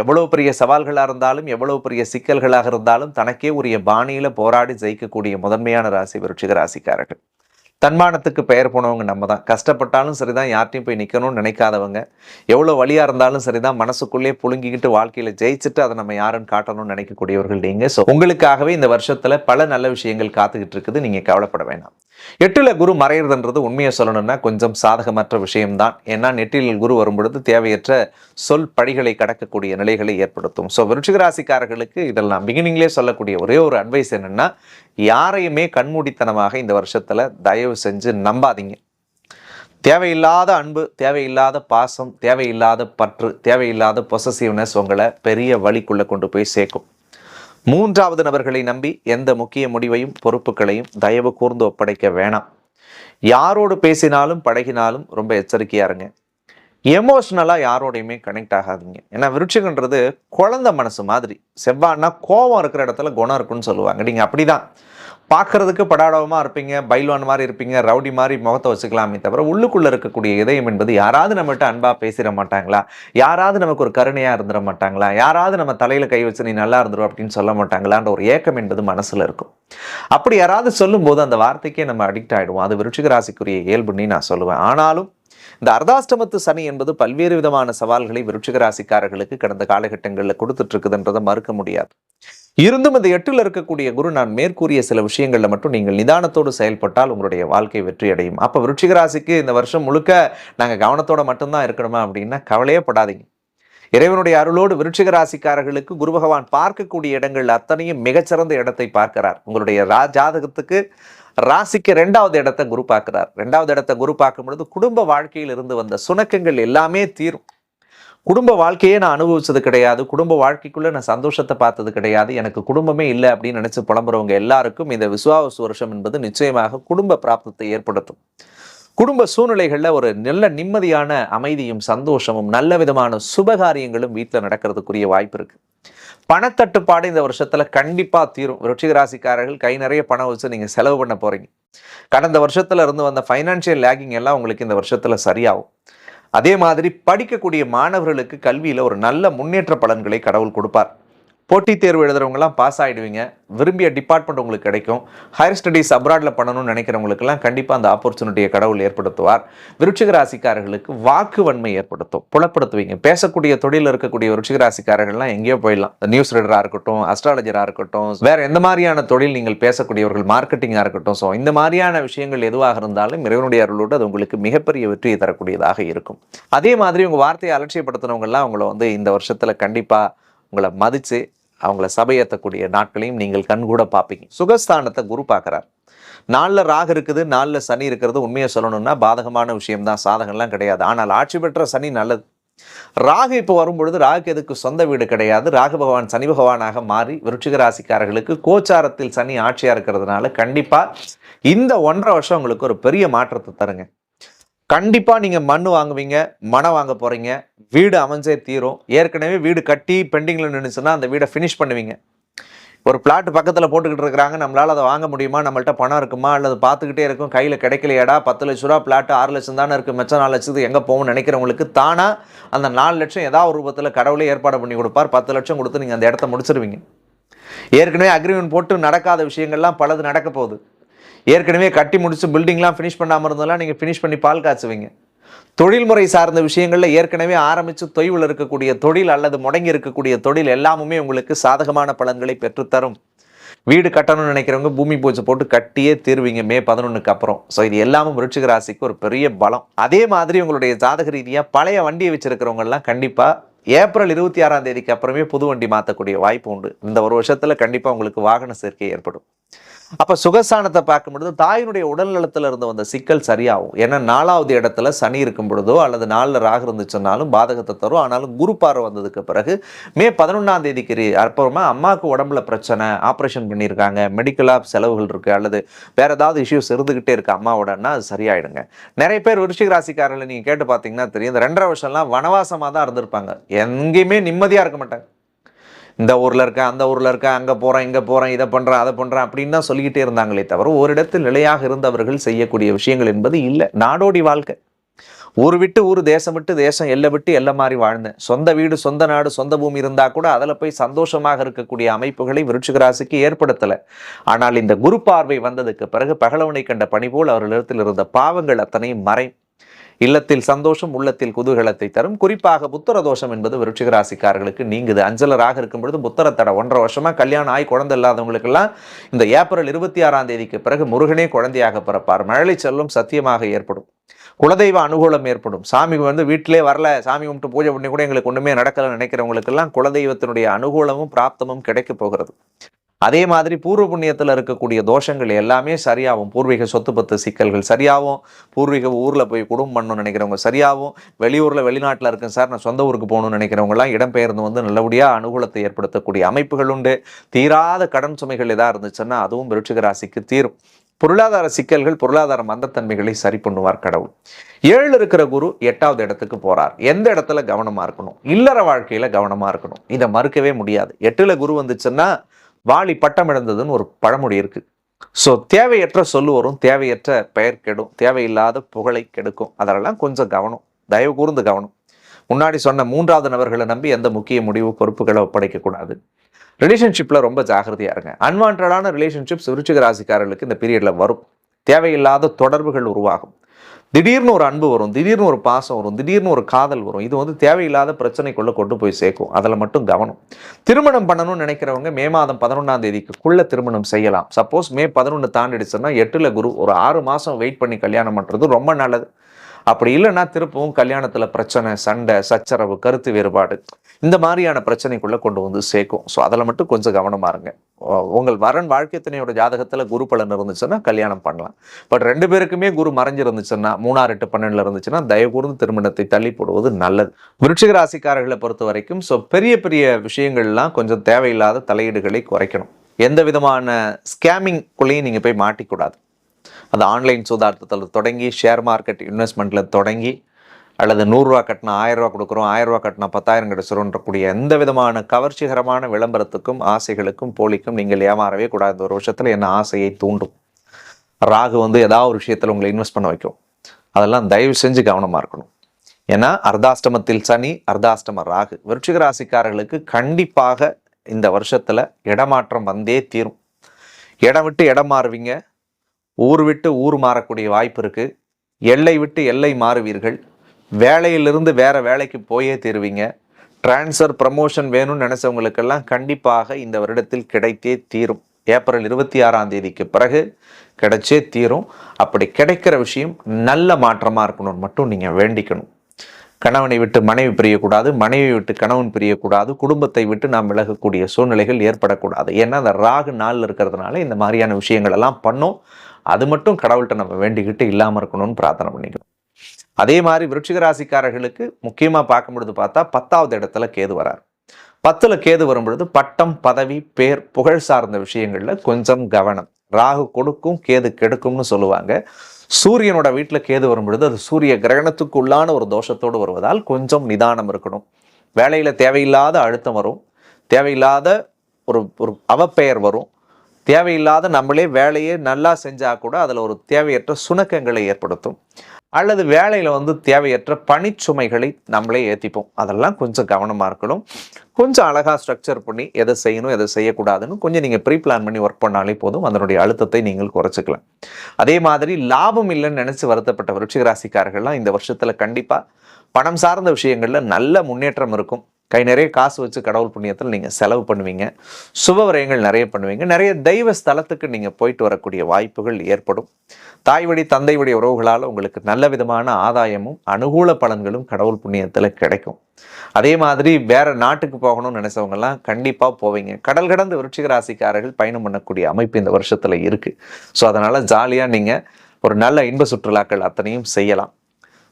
எவ்வளவு பெரிய சவால்களாக இருந்தாலும் எவ்வளவு பெரிய சிக்கல்களாக இருந்தாலும் தனக்கே உரிய பாணியில போராடி ஜெயிக்கக்கூடிய முதன்மையான ராசி விருட்சிக ராசிக்காரர்கள். தன்மானத்துக்கு பெயர் போனவங்க நம்ம தான் கஷ்டப்பட்டாலும் சரிதான் யார்ட்டையும் போய் நிற்கணும்னு நினைக்காதவங்க. எவ்வளோ வழியாக இருந்தாலும் சரிதான் மனசுக்குள்ளேயே புழுங்கிக்கிட்டு வாழ்க்கையில் ஜெயிச்சுட்டு அதை நம்ம யாருன்னு காட்டணும்னு நினைக்கக்கூடியவர்கள் நீங்கள் ஸோ உங்களுக்காகவே இந்த வருஷத்தில் பல நல்ல விஷயங்கள் காத்துக்கிட்டு இருக்குது. நீங்கள் கவலைப்பட வேண்டாம் எட்டில் குரு மறையிறதுன்றது உண்மையை சொல்லணும்னா கொஞ்சம் சாதகமற்ற விஷயம்தான். ஏன்னா நெட்டிலில் குரு வரும்பொழுது தேவையற்ற சொல் படிகளை கடக்கக்கூடிய நிலைகளை ஏற்படுத்தும். ஸோ விருட்சிகராசிக்காரர்களுக்கு இதெல்லாம் பிகினிங்லேயே சொல்லக்கூடிய ஒரே ஒரு அட்வைஸ் என்னன்னா யாரையுமே கண்மூடித்தனமாக இந்த வருஷத்தில் தயவு செஞ்சு நம்பாதீங்க. தேவையில்லாத அன்பு தேவையில்லாத பாசம் தேவையில்லாத பற்று தேவையில்லாத பொசசிவ்னஸ் உங்களை பெரிய வழிக்குள்ளே கொண்டு போய் சேர்க்கும். மூன்றாவது நபர்களை நம்பி எந்த முக்கிய முடிவையும் பொறுப்புகளையும் தயவு கூர்ந்து ஒப்படைக்க வேணாம். யாரோடு பேசினாலும் பழகினாலும் ரொம்ப எச்சரிக்கையாக இருங்க. எமோஷ்னலாக யாரோடையுமே கனெக்ட் ஆகாதீங்க. ஏன்னா விருட்சிகன்றது குழந்த மனசு மாதிரி. செவ்வாய்னா கோவம் இருக்கிற இடத்துல குணம் இருக்குன்னு சொல்லுவாங்க. நீங்கள் அப்படிதான். பார்க்கறதுக்கு படாடவமாக இருப்பீங்க பைல்வான் மாதிரி இருப்பீங்க ரவுடி மாதிரி முகத்தை வச்சுக்கலாமே தவிர உள்ளுக்குள்ளே இருக்கக்கூடிய இதயம் என்பது யாராவது நம்மகிட்ட அன்பாக பேசிட மாட்டாங்களா? யாராவது நமக்கு ஒரு கருணையாக இருந்துட மாட்டாங்களா? யாராவது நம்ம தலையில் கை வச்சு நீ நல்லா இருந்துரும் அப்படின்னு சொல்ல மாட்டாங்களான்ற ஒரு ஏக்கம் என்பது மனசில் இருக்கும். அப்படி யாராவது சொல்லும்போது அந்த வார்த்தைக்கே நம்ம அடிக்ட் ஆகிடுவோம் அது விருட்சிக ராசிக்குரிய இயல்புன்னு நான் சொல்லுவேன். ஆனாலும் இந்த அர்தாஷ்டமத்து சனி என்பது பல்வேறு விதமான சவால்களை விருட்சிக ராசிக்காரர்களுக்கு கடந்த காலகட்டங்களில் கொடுத்துட்டு இருக்குதுன்றதை மறுக்க முடியாது. இருந்தும் இந்த எட்டில் இருக்கக்கூடிய குரு நான் மேற்கூறிய சில விஷயங்களில் மட்டும் நீங்கள் நிதானத்தோடு செயல்பட்டால் உங்களுடைய வாழ்க்கை வெற்றி அடையும். அப்போ விருச்சிக ராசிக்கு இந்த வருஷம் முழுக்க நாங்கள் கவனத்தோட மட்டும்தான் இருக்கணுமா அப்படின்னா கவலையே படாதீங்க. இறைவனுடைய அருளோடு விருட்சிக ராசிக்காரர்களுக்கு குரு பகவான் பார்க்கக்கூடிய இடங்கள் அத்தனையும் மிகச்சிறந்த இடத்தை பார்க்கிறார். உங்களுடைய ரா ஜாதகத்துக்கு ராசிக்கு ரெண்டாவது இடத்தை குரு பார்க்கிறார். ரெண்டாவது இடத்தை குரு பார்க்கும் பொழுது குடும்ப வாழ்க்கையில் இருந்து வந்த சுணக்கங்கள் எல்லாமே தீரும். குடும்ப வாழ்க்கையே நான் அனுபவிச்சது கிடையாது. குடும்ப வாழ்க்கைக்குள்ளே நான் சந்தோஷத்தை பார்த்தது கிடையாது. எனக்கு குடும்பமே இல்லை அப்படின்னு நினச்சி புலம்புறவங்க எல்லாருக்கும் இந்த விசுவாவசு வருஷம் என்பது நிச்சயமாக குடும்ப பிராப்தத்தை ஏற்படுத்தும். குடும்ப சூழ்நிலைகளில் ஒரு நல்ல நிம்மதியான அமைதியும் சந்தோஷமும் நல்ல விதமான சுபகாரியங்களும் வீட்டில் நடக்கிறதுக்குரிய வாய்ப்பு இருக்குது பணத்தட்டுப்பாடு இந்த வருஷத்தில் கண்டிப்பாக தீரும். ருச்சிக ராசிக்காரர்கள் கை நிறைய பணம் வச்சு நீங்கள் செலவு பண்ண போகிறீங்க கடந்த வருஷத்துல இருந்து வந்த ஃபைனான்சியல் லேகிங் எல்லாம் உங்களுக்கு இந்த வருஷத்தில் சரியாகும். அதே மாதிரி படிக்கக்கூடிய மாணவர்களுக்கு கல்வியில் ஒரு நல்ல முன்னேற்ற பலன்களை கடவுள் கொடுப்பார். போட்டித் தேர்வு எழுதுறவங்கலாம் பாஸ் ஆகிடுவீங்க விரும்பிய டிபார்ட்மெண்ட் உங்களுக்கு கிடைக்கும். ஹையர் ஸ்டடீஸ் அப்ராடில் பண்ணணும்னு நினைக்கிறவங்களுக்கெல்லாம் கண்டிப்பாக அந்த ஆப்பர்ச்சுனிட்டியை கடவுள் ஏற்படுத்துவார். விருட்சிக ராசிக்காரர்களுக்கு வாக்கு வன்மை ஏற்படுத்தும். புலப்படுத்துவீங்க. பேசக்கூடிய தொழிலில் இருக்கக்கூடிய விருட்சிக ராசிக்காரர்கள்லாம் எங்கேயோ போயிடலாம். நியூஸ் ரீடராக இருக்கட்டும் அஸ்ட்ராலஜராக இருக்கட்டும் வேறு எந்த மாதிரியான தொழில் நீங்கள் பேசக்கூடியவர்கள் மார்க்கெட்டிங்காக இருக்கட்டும். ஸோ இந்த மாதிரியான விஷயங்கள் எதுவாக இருந்தாலும் இறைவனுடைய அருளோடு அது உங்களுக்கு மிகப்பெரிய வெற்றியை தரக்கூடியதாக இருக்கும். அதே மாதிரி உங்கள் வார்த்தையை அலட்சியப்படுத்தினவங்கலாம் உங்களை வந்து இந்த வருஷத்தில் கண்டிப்பாக உங்களை மதித்து அவங்கள சபையேற்றக்கூடிய நாட்களையும் நீங்கள் கண்கூட பார்ப்பீங்க. சுகஸ்தானத்தை குரு பார்க்குறார். நாளில் ராகு இருக்குது நாளில் சனி இருக்கிறது. உண்மையை சொல்லணும்னா பாதகமான விஷயம்தான். சாதகம்லாம் கிடையாது. ஆனால் ஆட்சி பெற்ற சனி நல்லது. ராகு இப்போ வரும்பொழுது ராகு எதுக்கு சொந்த வீடு கிடையாது. ராகு பகவான் சனி பகவானாக மாறி விருட்சிக ராசிக்காரர்களுக்கு கோச்சாரத்தில் சனி ஆட்சியாக இருக்கிறதுனால கண்டிப்பாக இந்த ஒன்றரை வருஷம் உங்களுக்கு ஒரு பெரிய மாற்றத்தை தருங்க. கண்டிப்பாக நீங்கள் மண் வாங்குவீங்க மனை வாங்க போகிறீங்க வீடு அமைஞ்சே தீரும். ஏற்கனவே வீடு கட்டி பெண்டிங்கில் நின்றுச்சுன்னா அந்த வீடை ஃபினிஷ் பண்ணுவீங்க. ஒரு பிளாட் பக்கத்தில் போட்டுக்கிட்டு இருக்கிறாங்க நம்மளால் அதை வாங்க முடியுமா? நம்மள்ட்ட பணம் இருக்குமா? அல்லது பார்த்துக்கிட்டே இருக்கும் கையில் கிடைக்கலையாடா பத்து லட்ச ரூபா பிளாட் ஆறு லட்சம் தானே இருக்குது மிச்சம் நாலு லட்சத்துக்கு எங்கே போகும்னு நினைக்கிறவங்களுக்கு தானாக அந்த நாலு லட்சம் ஏதாவது ஒரு ரூபத்தில் கடவுளே ஏற்பாடு பண்ணி கொடுப்பார் பத்து லட்சம் கொடுத்து நீங்கள் அந்த இடத்த முடிச்சிருவீங்க. ஏற்கனவே அக்ரிமெண்ட் போட்டு நடக்காத விஷயங்கள்லாம் பலது நடக்க போகுது. ஏற்கனவே கட்டி முடித்து பில்டிங்லாம் ஃபினிஷ் பண்ணாமல் இருந்ததெல்லாம் நீங்கள் ஃபினிஷ் பண்ணி பால் காய்ச்சுவீங்க. தொழில்முறை சார்ந்த விஷயங்களில் ஏற்கனவே ஆரம்பித்து தொய்வில் இருக்கக்கூடிய தொழில் அல்லது முடங்கி இருக்கக்கூடிய தொழில் எல்லாமுமே உங்களுக்கு சாதகமான பலன்களை பெற்றுத்தரும். வீடு கட்டணும்னு நினைக்கிறவங்க பூமி பூஜை போட்டு கட்டியே தீர்வீங்க மே பதினொன்றுக்கு அப்புறம். ஸோ இது எல்லாமும் விருச்சிக ராசிக்கு ஒரு பெரிய பலம். அதே மாதிரி உங்களுடைய ஜாதக ரீதியாக பழைய வண்டியை வச்சிருக்கிறவங்கலாம் கண்டிப்பாக ஏப்ரல் இருபத்தி ஆறாம் தேதிக்கு அப்புறமே புது வண்டி மாற்றக்கூடிய வாய்ப்பு உண்டு. இந்த ஒரு வருஷத்தில் கண்டிப்பாக உங்களுக்கு வாகன சேர்க்கை ஏற்படும். அப்போ சுகசானத்தை பார்க்கும் பொழுது தாயினுடைய உடல் நலத்தில் இருந்து வந்த சிக்கல் சரியாகும். ஏன்னா நாலாவது இடத்துல சனி இருக்கும் பொழுதோ அல்லது நாளில் ராகு இருந்துச்சுன்னாலும் பாதகத்தை தரும். ஆனாலும் குரு பார்வை வந்ததுக்கு பிறகு மே பதினொன்றாம் தேதிக்கு அப்புறமா அம்மாவுக்கு உடம்புல பிரச்சனை ஆப்ரேஷன் பண்ணியிருக்காங்க. மெடிக்கலாக செலவுகள் இருக்குது அல்லது வேறு ஏதாவது இஷ்யூஸ் இருந்துகிட்டே இருக்குது அம்மாவோடன்னா அது சரியாயிடுங்க. நிறைய பேர் விருச்சிக ராசிக்காரர்களை நீங்கள் கேட்டு பார்த்தீங்கன்னா தெரியும். இந்த ரெண்டரை வருஷம்லாம் வனவாசமாக தான் இருந்திருப்பாங்க. எங்கேயுமே நிம்மதியாக இருக்க மாட்டாங்க. இந்த ஊரில் இருக்கேன் அந்த ஊரில் இருக்கேன் அங்கே போகிறேன் இங்கே போகிறேன் இதை பண்ணுறேன் அதை பண்ணுறேன் அப்படின்னு தான் சொல்லிக்கிட்டே இருந்தாங்களே தவிர ஓரிடத்தில் நிலையாக இருந்தவர்கள் செய்யக்கூடிய விஷயங்கள் என்பது இல்லை. நாடோடி வாழ்க்கை. ஊர் விட்டு ஊர் தேசம் விட்டு தேசம் எல்லை விட்டு எல்லை மாறி வாழ்ந்தேன். சொந்த வீடு சொந்த நாடு சொந்த பூமி இருந்தால் கூட அதில் போய் சந்தோஷமாக இருக்கக்கூடிய அமைப்புகளை விருச்சிக ராசிக்கு ஏற்படுத்தலை. ஆனால் இந்த குரு பார்வை வந்ததுக்கு பிறகு பகலவனை கண்ட பணி போல் அவர்களிடத்தில் இருந்த பாவங்கள் அத்தனையும் மறை இல்லத்தில் சந்தோஷம் உள்ளத்தில் குதூகலத்தை தரும். குறிப்பாக புத்திர தோஷம் என்பது விருட்சிக ராசிக்காரர்களுக்கு நீங்குது. அஞ்சலராக இருக்கும் பொழுது புத்திர தடை. ஒன்றரை வருஷமா கல்யாணம் ஆகி குழந்தை இல்லாதவங்களுக்கெல்லாம் இந்த ஏப்ரல் இருபத்தி ஆறாம் தேதிக்கு பிறகு முருகனே குழந்தையாக பிறப்பார். மழலை செல்லும் சத்தியமாக ஏற்படும். குலதெய்வ அனுகூலம் ஏற்படும். சாமி வந்து வீட்டிலே வரல சாமி கும்பிட்டு பூஜை பண்ணி கூட எங்களுக்கு ஒன்றுமே நடக்கல நினைக்கிறவங்களுக்கெல்லாம் குலதெய்வத்தினுடைய அனுகூலமும் பிராப்தமும் கிடைக்க போகிறது. அதே மாதிரி பூர்வ புண்ணியத்தில் இருக்கக்கூடிய தோஷங்கள் எல்லாமே சரியாகும் பூர்வீக சொத்து பத்து சிக்கல்கள் சரியாகும் பூர்வீக ஊரில் போய் குடும்பம் பண்ணணும்னு நினைக்கிறவங்க சரியாகும் வெளியூரில் வெளிநாட்டில் இருக்கேன் சார் நான் சொந்த ஊருக்கு போகணும்னு நினைக்கிறவங்கலாம் இடம்பெயர்ந்து வந்து நல்லபடியாக அனுகூலத்தை ஏற்படுத்தக்கூடிய அமைப்புகள் உண்டு. தீராத கடன் சுமைகள் எதாக இருந்துச்சுன்னா அதுவும் விருட்சிக ராசிக்கு தீரும். பொருளாதார சிக்கல்கள் பொருளாதார மந்தத்தன்மைகளை சரி பண்ணுவார் கடவுள். ஏழு இருக்கிற குரு எட்டாவது இடத்துக்கு போறார். எந்த இடத்துல கவனமா இருக்கணும்? இல்லற வாழ்க்கையில கவனமா இருக்கணும். இதை மறுக்கவே முடியாது. எட்டுல குரு வந்துச்சுன்னா வாளி பட்டம் இழந்ததுன்னு ஒரு பழமொழி இருக்கு. ஸோ தேவையற்ற சொல்லு வரும் தேவையற்ற பெயர் கெடும் தேவையில்லாத புகழை கெடுக்கும். அதெல்லாம் கொஞ்சம் கவனம் தயவு கூர்ந்து கவனம். முன்னாடி சொன்ன மூன்றாவது நபர்களை நம்பி எந்த முக்கிய முடிவு பொறுப்புகளை ஒப்படைக்கக்கூடாது ரிலேஷன்ஷிப்பில் ரொம்ப ஜாகிரதையாக இருங்க. அன்வான்டான ரிலேஷன்ஷிப்ஸ் விருச்சிக ராசிக்காரர்களுக்கு இந்த பீரியடில் வரும். தேவையில்லாத தொடர்புகள் உருவாகும். திடீர்னு ஒரு அன்பு வரும் திடீர்னு ஒரு பாசம் வரும் திடீர்னு ஒரு காதல் வரும். இது வந்து தேவையில்லாத பிரச்சனைக்குள்ளே கொண்டு போய் சேர்க்கும். அதில் மட்டும் கவனம். திருமணம் பண்ணணும்னு நினைக்கிறவங்க மே மாதம் பதினொன்றாம் தேதிக்குள்ள திருமணம் செய்யலாம். சப்போஸ் மே பதினொன்று தாண்டிடுச்சுன்னா எட்டில் குரு ஒரு ஆறு மாதம் வெயிட் பண்ணி கல்யாணம் பண்ணுறது ரொம்ப நல்லது. அப்படி இல்லைன்னா திருப்பவும் கல்யாணத்தில் பிரச்சனை சண்டை சச்சரவு கருத்து வேறுபாடு இந்த மாதிரியான பிரச்சனைக்குள்ளே கொண்டு வந்து சேர்க்கும். ஸோ அதில் மட்டும் கொஞ்சம் கவனமாக இருங்க. உங்கள் வரன் வாழ்க்கை துணையோட ஜாதகத்தில் குரு பலன் இருந்துச்சுன்னா கல்யாணம் பண்ணலாம். பட் ரெண்டு பேருக்குமே குரு மறைஞ்சிருந்துச்சுன்னா மூணாறு எட்டு பன்னெண்டில் இருந்துச்சுன்னா தயவுகூர்ந்து திருமணத்தை தள்ளி போடுவது நல்லது. விருட்சிக ராசிக்காரர்களை பொறுத்த வரைக்கும் ஸோ பெரிய பெரிய விஷயங்கள்லாம் கொஞ்சம் தேவையில்லாத தலையீடுகளை குறைக்கணும். எந்த விதமான ஸ்கேமிங்குள்ளேயும் நீங்கள் போய் மாட்டிக்கூடாது. அது ஆன்லைன் சூதாட்டத்தில் தொடங்கி ஷேர் மார்க்கெட் இன்வெஸ்ட்மெண்ட்டில் தொடங்கி அல்லது நூறுரூவா கட்டினா ஆயிரரூவா கொடுக்குறோம் ஆயிரரூவா கட்டினா பத்தாயிரம் கிடைச்சிரும்ன்றக்கூடிய எந்த விதமான கவர்ச்சிகரமான விளம்பரத்துக்கும் ஆசைகளுக்கும் போலிக்கும் நீங்கள் ஏமாறவே கூடாது. ஒரு வருஷத்தில் என்ன ஆசையை தூண்டும். ராகு வந்து ஏதாவது ஒரு விஷயத்தில் உங்களை இன்வெஸ்ட் பண்ண வைக்கும். அதெல்லாம் தயவு செஞ்சு கவனமாக இருக்கணும். ஏன்னா அர்த்தாஷ்டமத்தில் சனி அர்த்தாஷ்டம ராகு விருட்சிக ராசிக்காரர்களுக்கு கண்டிப்பாக இந்த வருஷத்தில் இடமாற்றம் வந்தே தீரும். இடம் விட்டு இடம் மாறுவீங்க. ஊர் விட்டு ஊர் மாறக்கூடிய வாய்ப்பு இருக்குது எல்லை விட்டு எல்லை மாறுவீர்கள். வேலையிலிருந்து வேறு வேலைக்கு போயே தீருவீங்க. ட்ரான்ஸ்ஃபர் ப்ரமோஷன் வேணும்னு நினச்சவங்களுக்கெல்லாம் கண்டிப்பாக இந்த வருடத்தில் கிடைத்தே தீரும். ஏப்ரல் இருபத்தி ஆறாம் தேதிக்கு பிறகு கிடைச்சே தீரும். அப்படி கிடைக்கிற விஷயம் நல்ல மாற்றமாக இருக்கணும்னு மட்டும் நீங்கள் வேண்டிக்கணும். கணவனை விட்டு மனைவி பிரியக்கூடாது மனைவி விட்டு கணவன் பிரியக்கூடாது குடும்பத்தை விட்டு நாம் விலகக்கூடிய சூழ்நிலைகள் ஏற்படக்கூடாது. ஏன்னா அந்த ராகு நாளில் இருக்கிறதுனால இந்த மாதிரியான விஷயங்கள் எல்லாம் பண்ணோம். அது மட்டும் கடவுள்கிட்ட நம்ம வேண்டிக்கிட்டு இல்லாமல் இருக்கணும்னு பிரார்த்தனை பண்ணிக்கணும் அதே மாதிரி விருட்சிக ராசிக்காரர்களுக்கு முக்கியமாக பார்க்கும் பொழுது பார்த்தா பத்தாவது இடத்துல கேது வரார். பத்தில் கேது வரும் பொழுது பட்டம் பதவி பேர் புகழ் சார்ந்த விஷயங்களில் கொஞ்சம் கவனம். ராகு கொடுக்கும் கேது கெடுக்கும்னு சொல்லுவாங்க. சூரியனோட வீட்டில் கேது வரும் பொழுது அது சூரிய கிரகணத்துக்கு உள்ளான ஒரு தோஷத்தோடு வருவதால் கொஞ்சம் நிதானம் இருக்கணும். வேலையில் தேவையில்லாத அழுத்தம் வரும். தேவையில்லாத ஒரு ஒரு அவப்பெயர் வரும். தேவையில்லாத நம்மளே வேலையை நல்லா செஞ்சால் கூட அதில் ஒரு தேவையற்ற சுணக்கங்களை ஏற்படுத்தும். அல்லது வேலையில் வந்து தேவையற்ற பணிச்சுமைகளை நம்மளே ஏற்றிப்போம் அதெல்லாம் கொஞ்சம் கவனமாக இருக்கணும். கொஞ்சம் அழகாக ஸ்ட்ரக்சர் பண்ணி எதை செய்யணும் எதை செய்யக்கூடாதுன்னு கொஞ்சம் நீங்கள் ப்ரீ பிளான் பண்ணி ஒர்க் பண்ணாலே போதும். அதனுடைய அழுத்தத்தை நீங்கள் குறைச்சிக்கலாம். அதே மாதிரி லாபம் இல்லைன்னு நினச்சி வருத்தப்பட்ட விருட்சிகராசிக்காரர்கள்லாம் இந்த வருஷத்தில் கண்டிப்பாக பணம் சார்ந்த விஷயங்களில் நல்ல முன்னேற்றம் இருக்கும். கை நிறைய காசு வச்சு கடவுள் புண்ணியத்தில் நீங்கள் செலவு பண்ணுவீங்க. சுபவரயங்கள் நிறைய பண்ணுவீங்க. நிறைய தெய்வ ஸ்தலத்துக்கு நீங்கள் போயிட்டு வரக்கூடிய வாய்ப்புகள் ஏற்படும். தாய் வழி தந்தை வழி உறவுகளால் உங்களுக்கு நல்ல விதமான ஆதாயமும் அனுகூல பலன்களும் கடவுள் புண்ணியத்தில் கிடைக்கும். அதே மாதிரி வேற நாட்டுக்கு போகணும்னு நினைச்சவங்கெல்லாம் கண்டிப்பாக போவீங்க. கடல் கடந்த விருட்சிக ராசிக்காரர்கள் பயணம் பண்ணக்கூடிய அமைப்பு இந்த வருஷத்தில் இருக்குது ஸோ அதனால் ஜாலியாக நீங்கள் ஒரு நல்ல இன்ப சுற்றுலாக்கள் அத்தனையும் செய்யலாம்.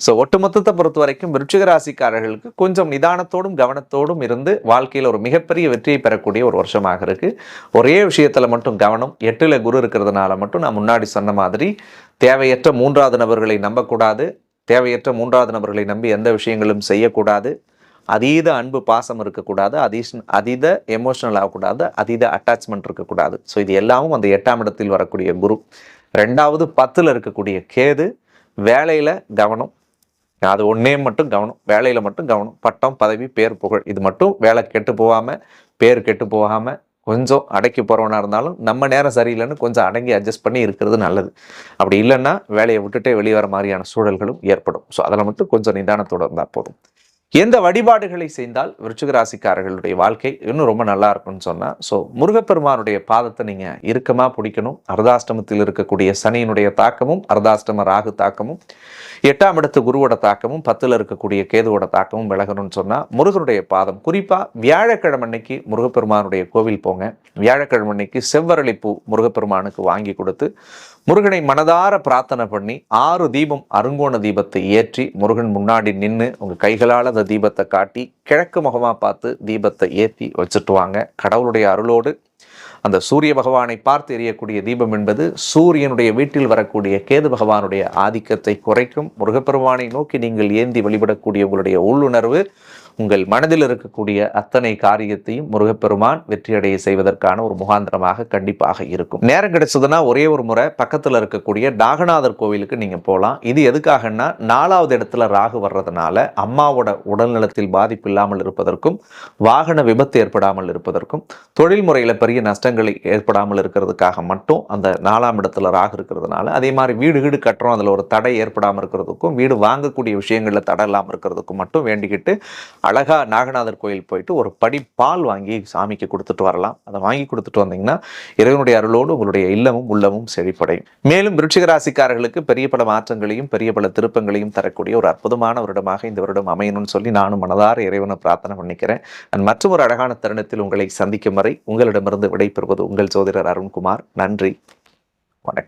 ஸோ ஒட்டுமொத்தத்தை பொறுத்த வரைக்கும் விருச்சிக ராசிக்காரர்களுக்கு கொஞ்சம் நிதானத்தோடும் கவனத்தோடும் இருந்து வாழ்க்கையில் ஒரு மிகப்பெரிய வெற்றியை பெறக்கூடிய ஒரு வருஷமாக இருக்குது ஒரே விஷயத்தில் மட்டும் கவனம் எட்டில் குரு இருக்கிறதுனால மட்டும் நான் முன்னாடி சொன்ன மாதிரி தேவையற்ற மூன்றாவது நபர்களை நம்பக்கூடாது தேவையற்ற மூன்றாவது நபர்களை நம்பி எந்த விஷயங்களும் செய்யக்கூடாது அதீத அன்பு பாசம் இருக்கக்கூடாது அதீஷ் அதீத எமோஷனல் ஆகக்கூடாது அதீத அட்டாச்மெண்ட் இருக்கக்கூடாது. ஸோ இது எல்லாமும் அந்த எட்டாம் இடத்தில் வரக்கூடிய குரு. ரெண்டாவது பத்தில் இருக்கக்கூடிய கேது. வேலையில் கவனம் அது ஒன்றே மட்டும் கவனம் வேலையில் மட்டும் கவனம். பட்டம் பதவி பேர் புகழ் இது மட்டும் வேலை கெட்டு போகாமல் பேர் கெட்டு போகாமல் கொஞ்சம் அடக்கி போகிறவனாக இருந்தாலும் நம்ம நேரம் சரியில்லைன்னு கொஞ்சம் அடங்கி அட்ஜஸ்ட் பண்ணி இருக்கிறது நல்லது. அப்படி இல்லைன்னா வேலையை விட்டுட்டே வெளியே வர மாதிரியான சூழல்களும் ஏற்படும். ஸோ அதில் மட்டும் கொஞ்சம் நிதானத்தோட இருந்தால் போதும். எந்த வழிபாடுகளை செய்தால் விருச்சிகராசிக்காரர்களுடைய வாழ்க்கை இன்னும் ரொம்ப நல்லா இருக்கும்னு சொன்னால் ஸோ முருகப்பெருமானுடைய பாதத்தை நீங்கள் இறுக்கமாக பிடிக்கணும். அர்தாஷ்டமத்தில் இருக்கக்கூடிய சனியினுடைய தாக்கமும் அர்தாஷ்டம ராகு தாக்கமும் எட்டாம் இடத்து குருவோட தாக்கமும் பத்தில் இருக்கக்கூடிய கேதுவோட தாக்கமும் விலகணும்னு சொன்னால் முருகனுடைய பாதம். குறிப்பாக வியாழக்கிழமை அன்னைக்கு முருகப்பெருமானுடைய கோவில் போங்க. வியாழக்கிழமை அன்னைக்கு செவ்வரளிப்பூ முருகப்பெருமானுக்கு வாங்கி கொடுத்து முருகனை மனதார பிரார்த்தனை பண்ணி ஆறு தீபம் அருங்கோண தீபத்தை ஏற்றி முருகன் முன்னாடி நின்று உங்க கைகளால் அந்த தீபத்தை காட்டி கிழக்கு முகமா பார்த்து தீபத்தை ஏற்றி வச்சுட்டு வாங்க கடவுளுடைய அருளோடு அந்த சூரிய பகவானை பார்த்து எரியக்கூடிய தீபம் என்பது சூரியனுடைய வீட்டில் வரக்கூடிய கேது பகவானுடைய ஆதிக்கத்தை குறைக்கும். முருகப்பெருமானை நோக்கி நீங்கள் ஏந்தி வழிபடக்கூடிய உங்களுடைய உள்ளுணர்வு உங்கள் மனதில் இருக்கக்கூடிய அத்தனை காரியத்தையும் முருகப்பெருமான் வெற்றியடைய செய்வதற்கான ஒரு முகாந்திரமாக கண்டிப்பாக இருக்கும். நேரம் கிடைச்சதுன்னா ஒரே ஒரு முறை பக்கத்தில் இருக்கக்கூடிய நாகநாதர் கோவிலுக்கு நீங்க போகலாம் இது எதுக்காகன்னா நாலாவது இடத்துல ராகு வர்றதுனால அம்மாவோட உடல்நலத்தில் பாதிப்பு இல்லாமல் இருப்பதற்கும் வாகன விபத்து ஏற்படாமல் இருப்பதற்கும் தொழில் முறையில் பெரிய நஷ்டங்களை ஏற்படாமல் இருக்கிறதுக்காக மட்டும் அந்த நாலாம் இடத்துல ராகு இருக்கிறதுனால அதே மாதிரி வீடு வீடு கட்டுறோம் அதில் ஒரு தடை ஏற்படாமல் இருக்கிறதுக்கும் வீடு வாங்கக்கூடிய விஷயங்களில் தடை இல்லாமல் இருக்கிறதுக்கும் மட்டும் வேண்டிக்கிட்டு அழகாக நாகநாதர் கோயில் போயிட்டு ஒரு படி பால் வாங்கி சாமிக்கு கொடுத்துட்டு வரலாம். அதை வாங்கி கொடுத்துட்டு வந்தீங்கன்னா இறைவனுடைய அருளோடு உங்களுடைய இல்லமும் உள்ளமும் செழிப்படையும். மேலும் விருச்சிக ராசிக்காரர்களுக்கு பெரிய பல மாற்றங்களையும் பெரிய பல திருப்பங்களையும் தரக்கூடிய ஒரு அற்புதமான வருடமாக இந்த வருடம் அமையணும்னு சொல்லி நானும் மனதார இறைவனை பிரார்த்தனை பண்ணிக்கிறேன். அண்ட் மற்றும் ஒரு அழகான தருணத்தில் உங்களை சந்திக்கும் வரை உங்களிடமிருந்து விடைபெறுவது உங்கள் சோதரர் அருண்குமார். நன்றி. வணக்கம்.